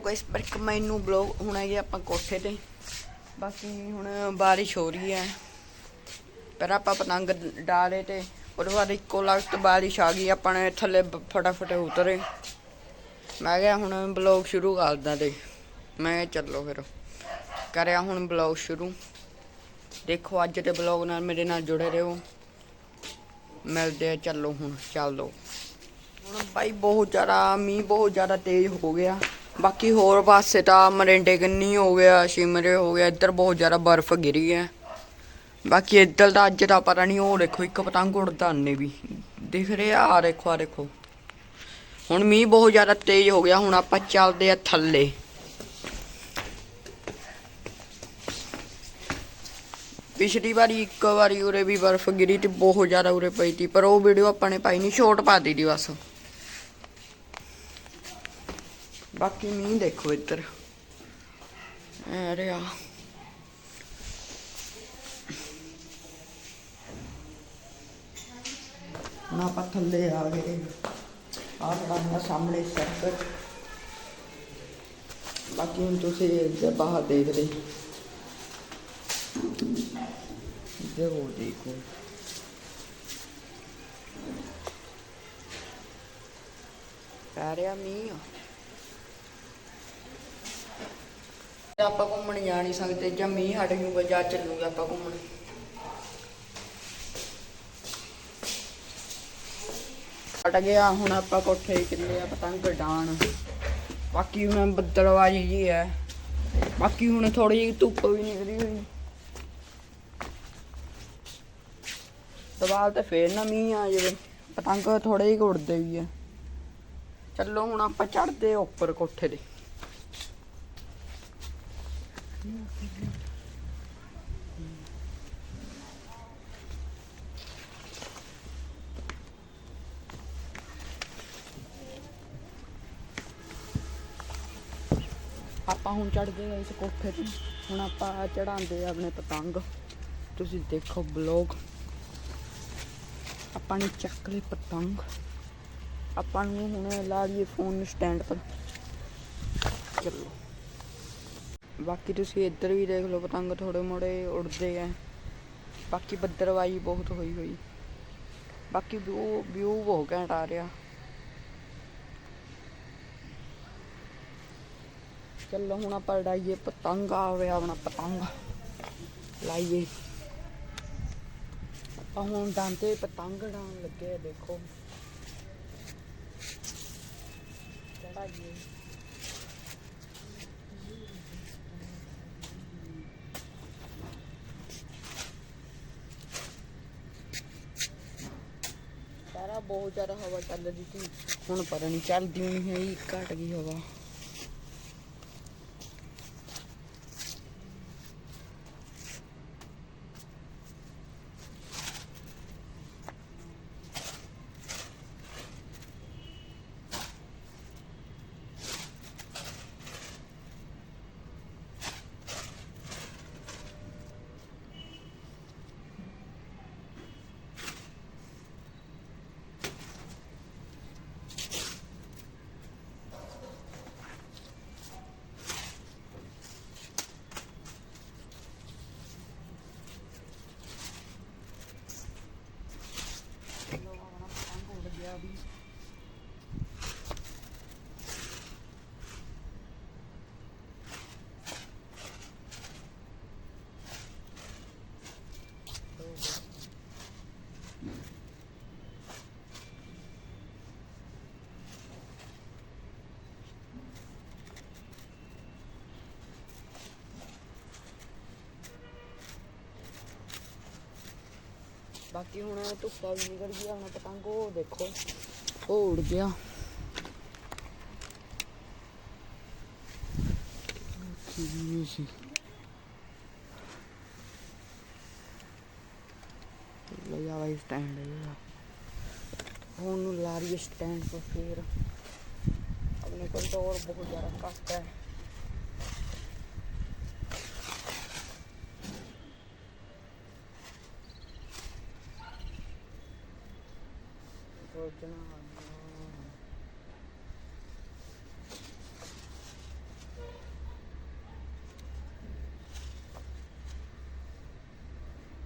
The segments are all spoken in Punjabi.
ਗਾਇਸ ਬਰਕ ਮੈਨੂੰ ਬਲੌਗ ਹੁਣ ਹੈਗੇ ਆਪਾਂ ਕੋਠੇ ਤੇ। ਬਾਕੀ ਹੁਣ ਬਾਰਿਸ਼ ਹੋ ਰਹੀ ਹੈ। ਪਰ ਆਪਾਂ ਪਤੰਗ ਡਾਲੇ ਤੇ, ਉਹਦੇ ਬਾਅਦ ਇੱਕੋ ਲਗਤ ਬਾਰਿਸ਼ ਆ ਗਈ, ਆਪਾਂ ਨੇ ਥੱਲੇ ਬ- ਫਟਾਫਟ ਉਤਰੇ। ਮੈਂ ਕਿਹਾ ਹੁਣ ਬਲੌਗ ਸ਼ੁਰੂ ਕਰਦਾ ਤੇ। ਮੈਂ ਕਿਹਾ ਚੱਲੋ ਫਿਰ। ਕਰਿਆ ਹੁਣ ਬਲੌਗ ਸ਼ੁਰੂ। ਦੇਖੋ ਅੱਜ ਦੇ ਬਲੌਗ ਨਾਲ ਮੇਰੇ ਨਾਲ ਜੁੜੇ ਰਹੋ। ਮਿਲਦੇ ਆ, ਚੱਲੋ ਹੁਣ ਚੱਲੋ। ਹੁਣ ਬਾਈ ਬਹੁਤ ਜ਼ਿਆਦਾ, ਮੀਂਹ ਬਹੁਤ ਜ਼ਿਆਦਾ ਤੇਜ਼ ਹੋ ਗਿਆ। ਬਾਕੀ ਹੋਰ ਪਾਸੇ ਤਾਂ ਮਰਿੰਡੇ ਕੰਨੀ ਹੋ ਗਿਆ ਸ਼ਿਮਰੇ ਹੋ ਗਿਆ, ਇੱਧਰ ਬਹੁਤ ਜ਼ਿਆਦਾ ਬਰਫ਼ ਗਿਰੀ ਹੈ। ਬਾਕੀ ਇੱਧਰ ਦਾ ਅੱਜ ਦਾ ਪਤਾ ਨਹੀਂ, ਉਹ ਦੇਖੋ, ਇੱਕ ਪਤੰਗ ਉੜਦਾ ਨੇ ਵੀ। ਦਿਖ ਰਿਹਾ ਆ ਦੇਖੋ ਆ ਦੇਖੋ। ਹੁਣ ਮੀਂਹ ਬਹੁਤ ਜ਼ਿਆਦਾ ਤੇਜ਼ ਹੋ ਗਿਆ, ਹੁਣ ਆਪਾਂ ਚੱਲਦੇ ਆ ਥੱਲੇ। ਪਿਛਲੀ ਵਾਰੀ ਇੱਕ ਵਾਰੀ ਉਰੇ ਵੀ ਬਰਫ਼ ਗਿਰੀ ਤੇ ਬਹੁਤ ਜ਼ਿਆਦਾ ਉਰੇ ਪਈ ਤੀ ਪਰ ਉਹ ਵੀਡੀਓ ਆਪਾਂ ਨੇ ਪਾਈ ਨਹੀਂ ਸ਼ੋਰਟ ਪਾ ਦਿੱਤੀ ਬਸ। ਬਾਕੀ ਮੀਂਹ ਦੇਖੋ ਇੱਧਰ। ਐ ਰਿਹਾ। ਨਾ ਆਪਾਂ ਥੱਲੇ ਆ ਗਏ। ਆ ਖੜਾ ਮੇਰਾ ਸਾਹਮਣੇ ਸਰਕਟ ਬਾਕੀ ਹੁਣ ਤੁਸੀਂ ਇੱਧਰ ਬਾਹਰ ਦੇਖਦੇ ਦੇਖੋ ਦੇਖੋ। ਪੈ ਰਿਹਾ ਮੀਂਹ ਤੇ ਆਪਾਂ ਘੁੰਮਣ ਜਾ ਨਹੀਂ ਸਕਦੇ, ਜਾਂ ਮੀਂਹ ਹਟ ਜੂਗਾ, ਜਾਂ ਚੱਲੂਗਾ ਆਪਾਂ ਘੁੰਮਣ। ਹਟ ਗਿਆ, ਹੁਣ ਆਪਾਂ ਕੋਠੇ ਕਿੰਨੇ ਆ ਪਤੰਗ ਡਾਣ ਬਾਕੀ ਹੁਣ ਬੱਦਲਵਾਜੀ ਜੀ ਹੈ। ਬਾਕੀ ਹੁਣ ਥੋੜੀ ਜਿਹੀ ਧੁੱਪ ਵੀ ਨਿਕਲੀ ਹੋਈ। ਦਵਾਲ ਤੇ ਫੇਰ ਨਾ ਮੀਂਹ ਆ ਜਾਵੇ। ਪਤੰਗ ਥੋੜੇ ਜਿਹੇ ਕੁ ਉੜਦੇ ਵੀ ਆ। ਚੱਲੋ ਹੁਣ ਆਪਾਂ ਚੜਦੇ ਉੱਪਰ ਕੋਠੇ ਦੇ ਆਪਾਂ ਹੁਣ ਚੜਦੇ ਆ ਇਸ ਕੋਠੇ ਤੇ। ਹੁਣ ਆਪਾਂ ਚੜਾਉਂਦੇ ਆ ਆਪਣੇ ਪਤੰਗ। ਤੁਸੀਂ ਦੇਖੋ ਬਲੌਗ। ਆਪਾਂ ਨੇ ਚੱਕ ਲਈ ਪਤੰਗ। ਆਪਾਂ ਨੂੰ ਹੁਣ ਲਾ ਲਈਏ ਫੋਨ ਸਟੈਂਡ ਪਰ ਚਲੋ। ਬਾਕੀ ਤੁਸੀਂ ਇੱਧਰ ਵੀ ਦੇਖ ਲਓ, ਪਤੰਗ ਥੋੜੇ ਮੋੜੇ ਉੜਦੇ ਆ। ਬਾਕੀ ਬੱਦਲਵਾਈ ਬਹੁਤ ਹੋਈ ਹੋਈ। ਬਾਕੀ ਵਿਊ ਵਿਊ ਬਹੁਤ ਘੈਂਟ ਆ ਰਿਹਾ। ਚਲੋ ਹੁਣ ਆਪਾਂ ਉਡਾਈਏ ਪਤੰਗ, ਆ ਆਵੇ ਆਪਣਾ ਪਤੰਗ। ਲਾਈਏ। ਆਪਾਂ ਹੁਣ ਡਾਂਤੇ ਪਤੰਗ ਡਾਉਣ ਲੱਗੇ ਦੇਖੋ। ਚੜਾਈਏ ਸਾਰਾ ਬਹੁਤ ਜ਼ਿਆਦਾ ਹਵਾ ਚੱਲ ਰਹੀ ਸੀ। ਹੁਣ ਪਤਾ ਨਹੀਂ ਚੱਲਦੀ ਨਹੀਂ ਹੈ ਘਟ ਗਈ ਹਵਾ ਚਲੋ ਆਪਣਾ ਪਤੰਗ ਉੱਡ ਗਿਆ ਵੀ ਬਾਕੀ ਹੁਣ ਧੁੱਪਾ ਵੀ ਨਿਕਲ ਗਿਆ ਹੁਣ ਪਤੰਗ ਉਹ ਦੇਖੋ ਉਹ ਉੜ ਗਿਆ। ਕੀ ਸੀ। ਲਿਆ ਵਾਈ ਸਟੈਂਡ ਹੈ ਹੁਣ ਨੂੰ ਲਾ ਰਹੀ ਸਟੈਂਡ ਤੋਂ ਫਿਰ। ਆਪਣੇ ਕੋਲ ਤਾਂ ਹੋਰ ਬਹੁਤ ਜ਼ਿਆਦਾ ਘੱਟ ਹੈ।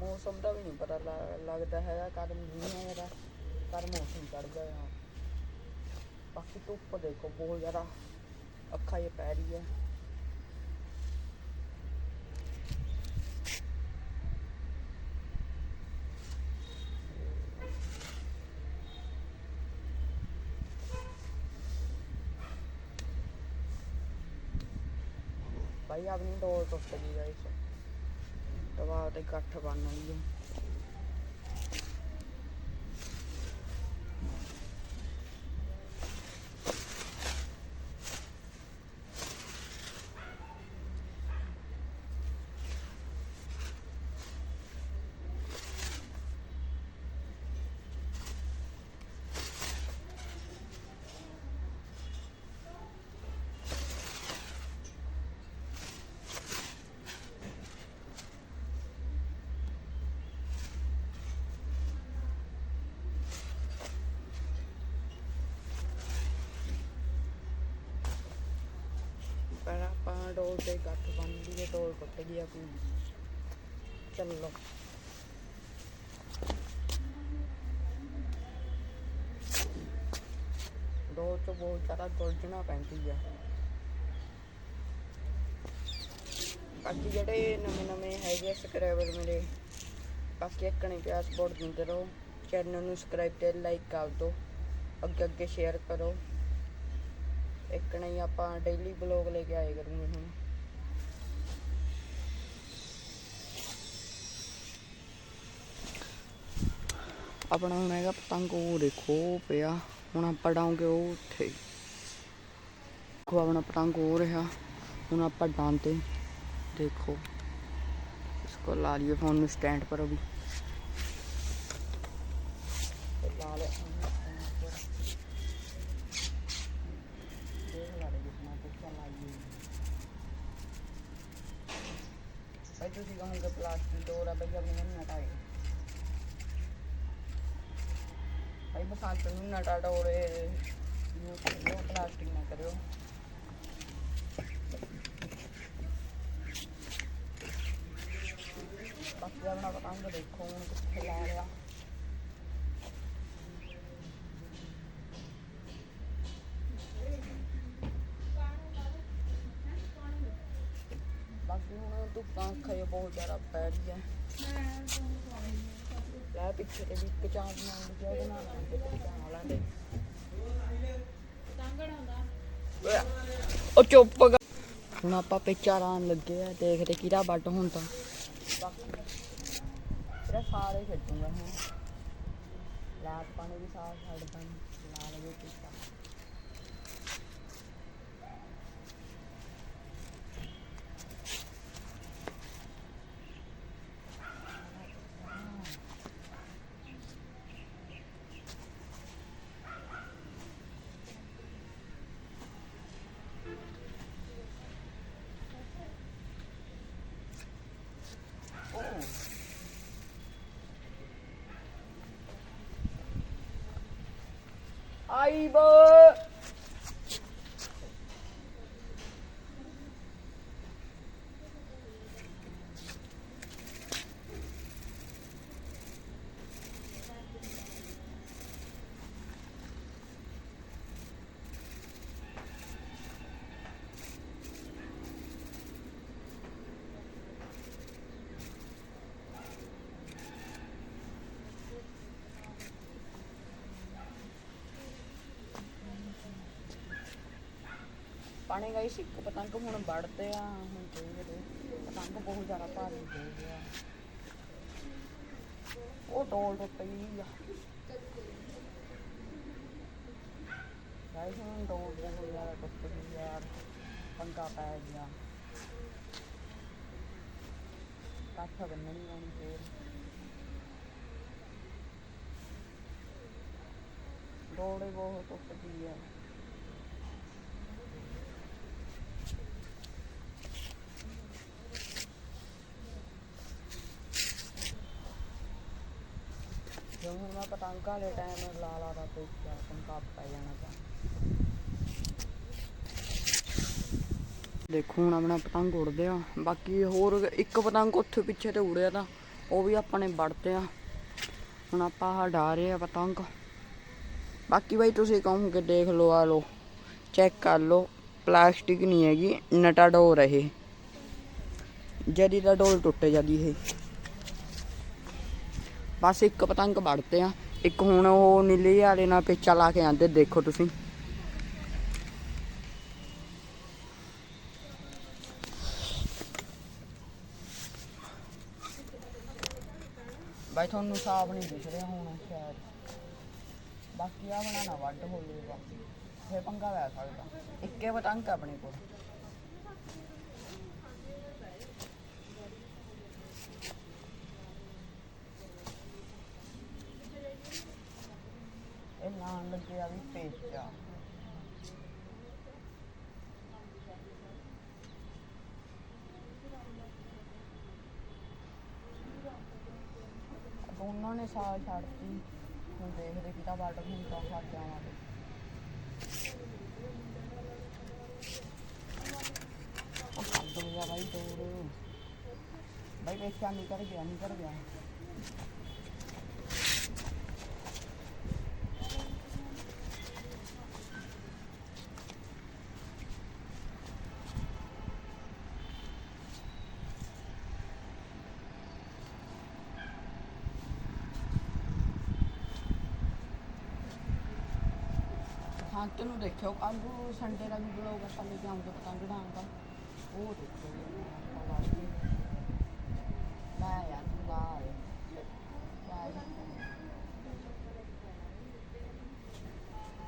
मौसम का भी नहीं पता लगता है कद महीना मेरा कद मौसम चढ़ गया बाकी धुप देखो, बहुत ज़्यादा अखा ये पै रही है। ਹੈ ਭਾਈ ਆਪਣੀ ਡੋਰ ਟੁੱਟ ਗਈ ਗਾਇਸ ਦਵਾ ਤੇ ਗੱਠ ਬਣ ਗਈ ਪਹਿਲਾਂ ਆਪਾਂ ਡੋਲ ਤੇ ਗੱਠ ਬੰਨ ਗਈ ਡੋਲ ਡੋਰ ਟੁੱਟ ਗਈ ਆਪਣੀ ਚੱਲੋ। ਡੋਰ ਤੋਂ ਬਹੁਤ ਜ਼ਿਆਦਾ ਗੁਲਝਣਾ ਪੈਂਦੀ ਆ। ਬਾਕੀ ਜਿਹੜੇ ਨਵੇਂ ਨਵੇਂ ਹੈਗੇ ਸਬਸਕ੍ਰਾਈਬਰ ਮੇਰੇ, ਬਾਕੀ ਇੱਕਣੇ ਪਿਆਰ ਸਪੋਰਟ ਦਿੰਦੇ ਰਹੋ। ਚੈਨਲ ਨੂੰ ਸਬਸਕ੍ਰਾਈਬ ਤੇ ਲਾਈਕ ਕਰ ਦਿਓ। ਅੱਗੇ ਅੱਗੇ ਸ਼ੇਅਰ ਕਰੋ। ਇੱਕ ਨਹੀਂ ਆਪਾਂ ਡੇਲੀ ਬਲੌਗ ਲੈ ਕੇ ਆਏ ਕਰਾਂਗੇ ਹੁਣ ਆਪਣਾ ਹੁਣ ਹੈਗਾ ਪਤੰਗ ਉਹ ਦੇਖੋ ਉਹ ਪਿਆ ਹੁਣ ਆਪਾਂ ਡਾਉਂਗੇ ਉਹ ਉੱਥੇ ਦੇਖੋ ਆਪਣਾ ਪਤੰਗ ਹੋ ਰਿਹਾ ਹੁਣ ਆਪਾਂ ਡਾਂਤੇ ਦੇਖੋ इसको ला लिए फोन में स्टैंड पर अभी ਪਲਾਸਟਿਕ ਡੋਰ ਆ ਭਈ ਆਪਣੀ ਨੂੰ ਹਟਾਏ ਭਾਈ ਬਸਾਤ ਨੂੰ ਨਟਾ ਡੋਰੇ ਯੂਜ਼ ਕਰਿਓ ਪਲਾਸਟਿਕ ਨਾ ਕਰਿਓ ਬਾਕੀ ਆਪਣਾ ਪਤੰਗ ਦੇਖੋ ਹੁਣ ਕਿੱਥੇ ਲਾ ਲਿਆ ਬਾਕੀ ਹੁਣ ਧੁੱਪਾਂ ਅੱਖਾਂ ਬਹੁਤ ਜ਼ਿਆਦਾ ਪੈ ਰਹੀ ਹੈ ਲੈ ਪਿੱਛੇ ਤੇ ਵੀ ਇੱਕ ਚਾਂਦ ਨਾਲ ਲਿਖਿਆ ਉਹਦੇ ਨਾਲ ਤੇ ਚਾਂਦ ਲਾਂਦੇ ਉਹ ਚੁੱਪ ਹੁਣ ਆਪਾਂ ਪਿੱਛਾ ਰਾਂ ਲੱਗੇ ਆ ਦੇਖਦੇ ਕਿਹਦਾ ਵੱਟ ਹੁਣ ਤਾਂ ਤੇਰਾ ਸਾਰੇ ਛੱਡੂਗਾ ਹੁਣ। ਲਾਟ ਪਾਣੀ ਵੀ ਸਾਰ ਛੱਡਦਾ ਲਾ ਲਵੇ ਪਿੱਛਾ ਆਈ ਬੋ ਪਾਣੀ ਗਈ ਸੀ ਇੱਕ ਪਤੰਗ ਹੁਣ ਵੜਦੇ ਆ, ਹੁਣ ਦੇਖਦੇ ਪਤੰਗ ਬਹੁਤ ਜ਼ਿਆਦਾ ਭਾਰੀ ਹੋ ਗਿਆ ਉਹ ਟੋਲ ਟੁੱਟ ਗਈ ਆ। ਗਾਇਸ, ਹੁਣ ਟੋਲ ਬਹੁਤ ਜ਼ਿਆਦਾ ਟੁੱਟ ਗਈ ਯਾਰ ਪੰਗਾ ਪੈ ਗਿਆ। ਕੱਠ ਬੰਨਣੀ ਆਉਣੀ ਫੇਰ। ਡੋਲੇ ਬਹੁਤ ਹੁਣ ਮੈਂ ਪਤੰਗ ਵਾਲੇ ਟਾਈਮ ਲਾ ਲਾ ਦਾ ਤੇ ਕਿਆ ਪੈ ਜਾਣਾ ਤਾਂ। ਦੇਖੋ ਹੁਣ ਆਪਣਾ ਪਤੰਗ ਉੜਦੇ ਆ। ਬਾਕੀ ਹੋਰ ਇੱਕ ਪਤੰਗ ਉੱਥੇ ਪਿੱਛੇ ਤੇ ਉੜਿਆ ਤਾਂ ਉਹ ਵੀ ਆਪਾਂ ਨੇ ਵੜਤੇ ਆ। ਹੁਣ ਆਪਾਂ ਆਹ ਰਹੇ ਆ ਪਤੰਗ। ਬਾਕੀ ਬਾਈ ਤੁਸੀਂ ਕਹੋਗੇ ਦੇਖ ਲਓ ਆ ਲਓ ਚੈੱਕ ਕਰ ਲਓ। ਪਲਾਸਟਿਕ ਨਹੀਂ ਹੈਗੀ ਨਟਾ ਡੋਰ ਇਹ। ਜਦੀ ਦਾ ਡੋਲ ਟੁੱਟ ਜਾਂਦੀ ਇਹ। ਬਸ ਇੱਕ ਪਤੰਗ ਵੜਤੇ ਆ। ਇੱਕ ਹੁਣ ਉਹ ਨੀਲੇ ਵਾਲੇ ਨਾਲ ਪੇਚਾ ਲਾ ਕੇ ਆਂਦੇ, ਦੇਖੋ ਤੁਸੀਂ। ਬਾਈ, ਤੁਹਾਨੂੰ ਸਾਫ਼ ਨਹੀਂ ਦਿਖ ਰਿਹਾ ਹੁਣ, ਸ਼ਾਇਦ। ਬਾਕੀ ਆ ਬਣਾਣਾ ਵੱਡ ਹੋ ਜਾਊਗਾ ਫੇ ਪੰਗਾ ਲੈ ਸਕਦਾ। ਇੱਕੇ ਪਤੰਗ ਆਪਣੇ ਕੋਲ ਇਹ ਨਾਂ ਲੱਗਿਆ ਵੀ ਪੇਚਾ ਦੋਨਾਂ ਨੇ ਸਾਲ ਛੱਡਤੀ। ਹੁਣ ਦੇਖਦੇ ਕਿਤਾ ਵੱਡ ਹੁੰਦਾ ਛੱਡ ਜਾਵਾਂਗੇ। ਉਹ ਛੱਡ ਹੋ ਗਿਆ ਬਾਈ ਤੋੜ ਬਾਈ ਪੇਚਾ ਨਿਕਲ ਗਿਆ ਨਿਕਲ ਗਿਆ। ਸੰਤ ਨੂੰ ਦੇਖਿਓ ਕੱਲ ਨੂੰ ਸੰਡੇ ਦਾ ਵੀ ਬਲੌਗ ਆਪਾਂ ਲੈ ਕੇ ਆਉਂਗੇ ਪਤੰਗ ਉਡਾਉਣ ਦਾ ਉਹ ਦੇਖੋ ਲੈ ਯਾਰ ਲਾ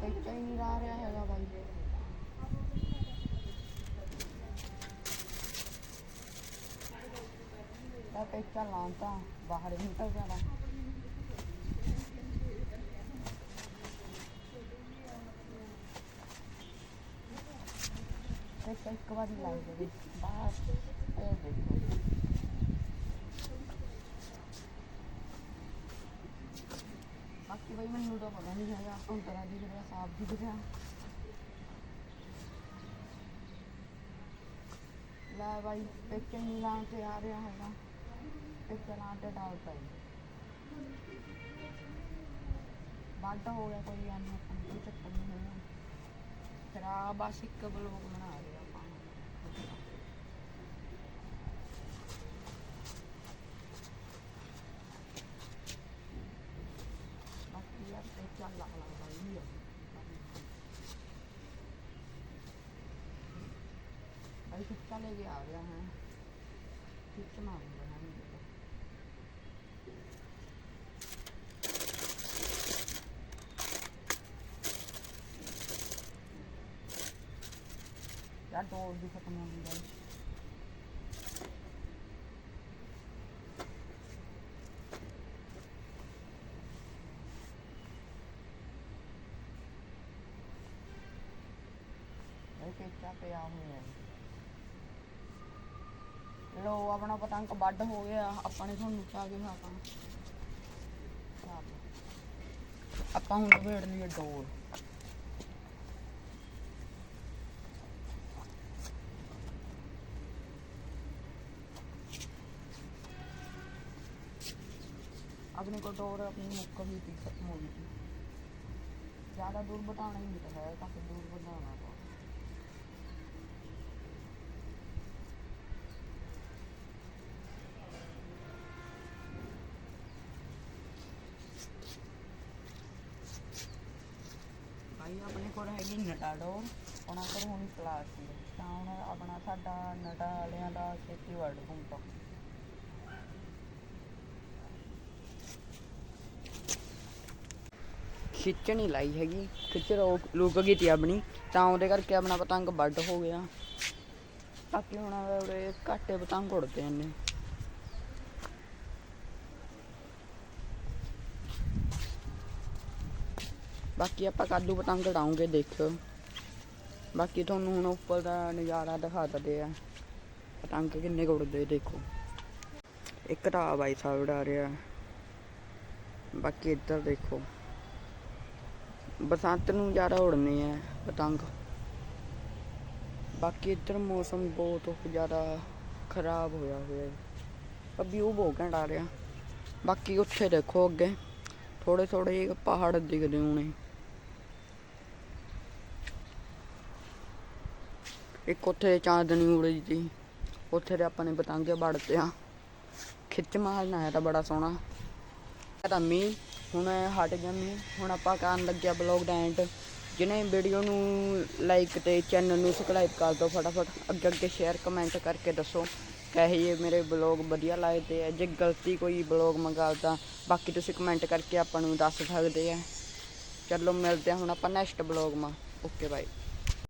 ਪੇਚਾ ਹੀ ਨਹੀਂ ਲਾ ਰਿਹਾ ਹੈਗਾ ਬਾਈ। ਦਾ ਪੇਚਾ ਲਾਉਂਦਾ ਬਾਹਰ ਨਿਕਲ ਜਾਣਾ ਇੱਕ ਇੱਕ ਵਾਰੀ ਲਾਈ ਦੇ ਬਾਹਰ ਇਹ ਦੇਖੋ ਬਾਕੀ ਬਈ ਮੈਨੂੰ ਤਾਂ ਪਤਾ ਨਹੀਂ ਹੈਗਾ ਹੁਣ ਤਰ੍ਹਾਂ ਦੀ ਜਿਹੜਾ ਸਾਫ਼ ਦਿਖ ਰਿਹਾ ਲੈ ਬਾਈ ਪੇਚੇ ਨਹੀਂ ਲਾਂ ਤੇ ਆ ਰਿਹਾ ਹੈਗਾ ਪੇਚੇ ਲਾਂ ਤੇ ਡਾਲ ਪਾਈ ਵੱਡ ਹੋ ਗਿਆ ਕੋਈ ਐਨ ਆਪਾਂ ਨੂੰ ਕੋਈ ਚੱਕਰ ਨਹੀਂ ਹੋਇਆ ਫਿਰ ਆ ਬਸ ਇੱਕ ਬਲੌਗ ਬਣਾ ਲਿਆ ਆਪਾਂ ਬਾਕੀ ਯਾਰ ਤੇ ਚੱਲ ਲਾ ਲਾ ਹੀ ਆ ਭਾਈ ਕਿੱਥਾ ਲੈ ਕੇ ਆ ਗਿਆ ਹੈ ਕਿੱਥੇ ਮਾਰ ਬਣਾਣੀ ਯਾਰ ਡੋਰ ਵੀ ਖਤਮ ਹੋ ਗਈ ਬਾਈ ਇਹ ਪੇਚਾ ਪਿਆ ਹੋਇਆ ਹੈ ਲੋ ਆਪਣਾ ਪਤੰਗ ਵੱਡ ਹੋ ਗਿਆ ਆਪਾਂ ਨੇ ਤੁਹਾਨੂੰ ਕਿਹਾ ਕਿ ਆਪਾਂ ਆਪਾਂ ਹੁਣ ਵੇੜ ਲਈ ਡੋਰ अपने को डोर अपनी मुक्क भी थी खत्म हो गई थी ज़्यादा दूर बताना ही नहीं है काफ़ी दूर बताना ਆਪਣੇ ਕੋਲ ਉਹਨਾਂ ਕੋਲ ਹੋਣੀ ਪਲਾਸਟਿਕ ਤਾਂ ਹੁਣ ਆਪਣਾ ਸਾਡਾ ਨਟਾ ਵਾਲਿਆਂ ਦਾ ਛੇਤੀ ਵਰਡ ਹੁੰਦਾ ਖਿੱਚ ਨਹੀਂ ਲਾਈ ਹੈਗੀ। ਖਿੱਚ ਰੋਕ ਲੁਕ ਗਈ ਤੀ ਆਪਣੀ। ਤਾਂ ਉਹਦੇ ਕਰਕੇ ਆਪਣਾ ਪਤੰਗ ਵੱਡ ਹੋ ਗਿਆ। ਬਾਕੀ ਹੁਣ ਉਹਦੇ ਘਾਟੇ ਪਤੰਗ ਉੜਦੇ ਨੇ ਬਾਕੀ ਆਪਾਂ ਕਾਦੂ ਪਤੰਗ ਉਡਾਉਂਗੇ ਦੇਖਿਓ ਬਾਕੀ ਤੁਹਾਨੂੰ ਹੁਣ ਉੱਪਰ ਦਾ ਨਜ਼ਾਰਾ ਦਿਖਾ ਦਿੰਦੇ ਆ। ਪਤੰਗ ਕਿੰਨੇ ਕੁ ਉੜਦੇ ਦੇਖੋ। ਇੱਕ ਤਾਂ ਬਾਈ ਸਾਹਿਬ ਉਡਾ ਰਿਹਾ ਬਾਕੀ ਇੱਧਰ ਦੇਖੋ। ਬਸੰਤ ਨੂੰ ਜ਼ਿਆਦਾ ਉੜਨੇ ਆ ਪਤੰਗ। ਬਾਕੀ ਇੱਧਰ ਮੌਸਮ ਬਹੁਤ ਜ਼ਿਆਦਾ ਖਰਾਬ ਹੋਇਆ ਹੋਇਆ ਹੈ। ਅਭੀ ਉਹ ਬਹੁਤ ਘੰਟਾ ਰਿਹਾ। ਬਾਕੀ ਉੱਥੇ ਦੇਖੋ ਅੱਗੇ। ਥੋੜੇ ਥੋੜੇ ਪਹਾੜ ਦਿਖਦੇ ਹੋਣੇ। ਇੱਕ ਉੱਥੇ ਚਾਂਦਨੀ ਉੜੀ ਸੀ। ਉੱਥੇ ਦੇ ਆਪਾਂ ਨੇ ਪਤੰਗੇ ਵੜਤੇ ਆ ਖਿੱਚ ਮਾਰਨਾ ਆਇਆ ਤਾਂ ਬੜਾ ਸੋਹਣਾ। ਇਹ ਤਾਂ ਮੀਂਹ, ਹੁਣ ਹਟ ਗਿਆ ਮੀਂਹ। ਹੁਣ ਆਪਾਂ ਕਰਨ ਲੱਗਿਆ ਬਲੌਗ ਦਾ ਐਂਡ ਜਿਹਨੇ ਵੀਡੀਓ ਨੂੰ ਲਾਈਕ ਤੇ ਚੈਨਲ ਨੂੰ ਸਬਸਕ੍ਰਾਈਬ ਕਰ ਦਿਓ ਫਟਾਫਟ। ਅੱਗੇ ਅੱਗੇ ਸ਼ੇਅਰ ਕਮੈਂਟ ਕਰਕੇ ਦੱਸੋ, ਕਹੇ ਜੇ ਮੇਰੇ ਬਲੌਗ ਵਧੀਆ ਲੱਗਦੇ ਆ। ਜੇ ਗਲਤੀ ਕੋਈ ਬਲੌਗ ਤਾਂ ਬਾਕੀ ਤੁਸੀਂ ਕਮੈਂਟ ਕਰਕੇ ਆਪਾਂ ਨੂੰ ਦੱਸ ਸਕਦੇ ਆ। ਚਲੋ ਮਿਲਦੇ ਆ ਹੁਣ ਆਪਾਂ ਨੈਕਸਟ ਬਲੌਗ ਮਾ। Okay bye